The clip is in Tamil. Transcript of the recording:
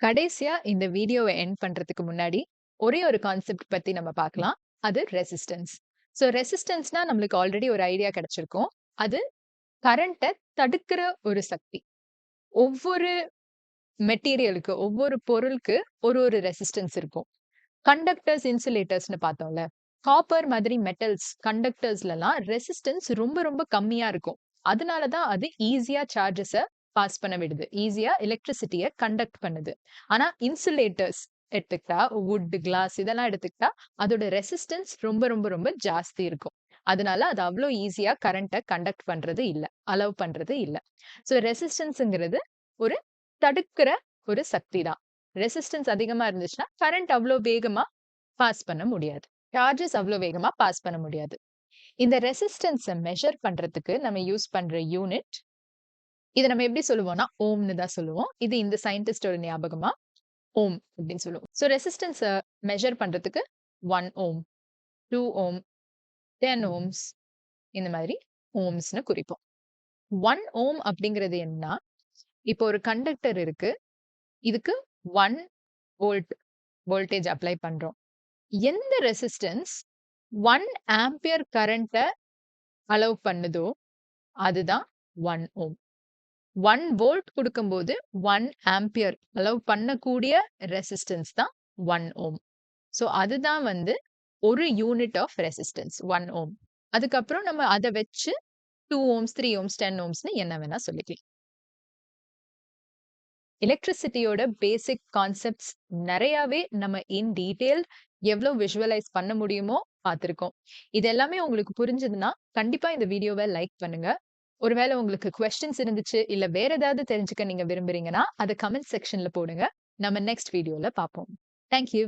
கடைசியா இந்த வீடியோவை என் பண்றதுக்கு முன்னாடி, ஒரே ஒரு கான்செப்ட் பத்தி நம்ம பார்க்கலாம். அது ரெசிஸ்டன்ஸ். ஸோ ரெசிஸ்டன்ஸ்னா நம்மளுக்கு ஆல்ரெடி ஒரு ஐடியா கிடைச்சிருக்கும். அது கரண்ட்டை தடுக்கிற ஒரு சக்தி. ஒவ்வொரு மெட்டீரியலுக்கு, ஒவ்வொரு பொருளுக்கு ஒரு ஒரு ரெசிஸ்டன்ஸ் இருக்கும். கண்டக்டர்ஸ், இன்சுலேட்டர்ஸ்னு பார்த்தோம்ல. காப்பர் மாதிரி மெட்டல்ஸ், கண்டக்டர்ஸ்லலாம் ரெசிஸ்டன்ஸ் ரொம்ப ரொம்ப கம்மியா இருக்கும். அதனால தான் அது ஈஸியா சார்ஜஸை பாஸ் பண்ண விடுது. ஈஸியா எலக்ட்ரிசிட்டிய கண்டக்ட் பண்ணுது. ஆனா இன்சுலேட்டர்ஸ் எடுத்துக்கிட்டா, வுட், கிளாஸ் இதெல்லாம் எடுத்துக்கிட்டா, அதோட ரெசிஸ்டன்ஸ் ரொம்ப ரொம்ப ரொம்ப ஜாஸ்தி இருக்கும். அதனால அது அவ்வளோ ஈஸியா கரண்ட்டை கண்டக்ட் பண்றது இல்ல. அலோவ் பண்றது இல்ல. ஸோ ரெசிஸ்டன்ஸ்ங்கிறது ஒரு தடுக்கிற ஒரு சக்தி தான். ரெசிஸ்டன்ஸ் அதிகமா இருந்துச்சுன்னா, கரண்ட் அவ்வளோ வேகமா பாஸ் பண்ண முடியாது. சார்ஜஸ் அவ்வளோ வேகமா பாஸ் பண்ண முடியாது. இந்த ரெசிஸ்டன்ஸ மெஷர் பண்றதுக்கு நம்ம யூஸ் பண்ற யூனிட் இதை நம்ம எப்படி சொல்லுவோம்னா, ஓம்னு தான் சொல்லுவோம். இது இந்த சயின்டிஸ்ட்டோட ஞாபகமா, ஓம் அப்படின்னு சொல்லுவோம். ஸோ ரெசிஸ்டன்ஸை மெஷர் பண்றதுக்கு one ohm, two ohm, 10 ohms இந்த மாதிரி ஓம்ஸ்னு குறிப்போம். ஒன் ஓம் அப்படிங்கிறது என்னன்னா, இப்போ ஒரு கண்டக்டர் இருக்கு. இதுக்கு ஒன் வோல்ட் வோல்டேஜ் அப்ளை பண்றோம். எந்த ரெசிஸ்டன்ஸ் ஒன் ஆம்பியர் கரண்ட்டை அலோவ் பண்ணுதோ, அதுதான் ஒன் ஓம். ஒன் வோல்ட் கொடுக்கும்போது ஒன் ஆம்பியர் அலோவ் பண்ணக்கூடிய ரெசிஸ்டன்ஸ் தான் ஒன் ஓம். ஸோ அதுதான் வந்து ஒரு unit of resistance one ohm. அதுக்கப்புறம் நம்ம அத வச்சு two ohms, three ohms, ten ஓம்ஸ்னு என்ன வேணா சொல்லிக்கலாம். எலக்ட்ரிசிட்டியோட பேசிக் கான்செப்ட்ஸ் நிறையாவே நம்ம இன் டீட்டெயில் எவ்வளோ விஷுவலைஸ் பண்ண முடியுமோ பார்த்துருக்கோம் இது எல்லாமே உங்களுக்கு புரிஞ்சதுன்னா, கண்டிப்பா இந்த வீடியோவை லைக் பண்ணுங்க. ஒருவேளை உங்களுக்கு கொஸ்டின்ஸ் இருந்துச்சு, இல்ல வேற ஏதாவது தெரிஞ்சுக்க நீங்க விரும்புறீங்கன்னா, அத கமெண்ட் செக்ஷன்ல போடுங்க. நம்ம நெக்ஸ்ட் வீடியோல பார்ப்போம். Thank you.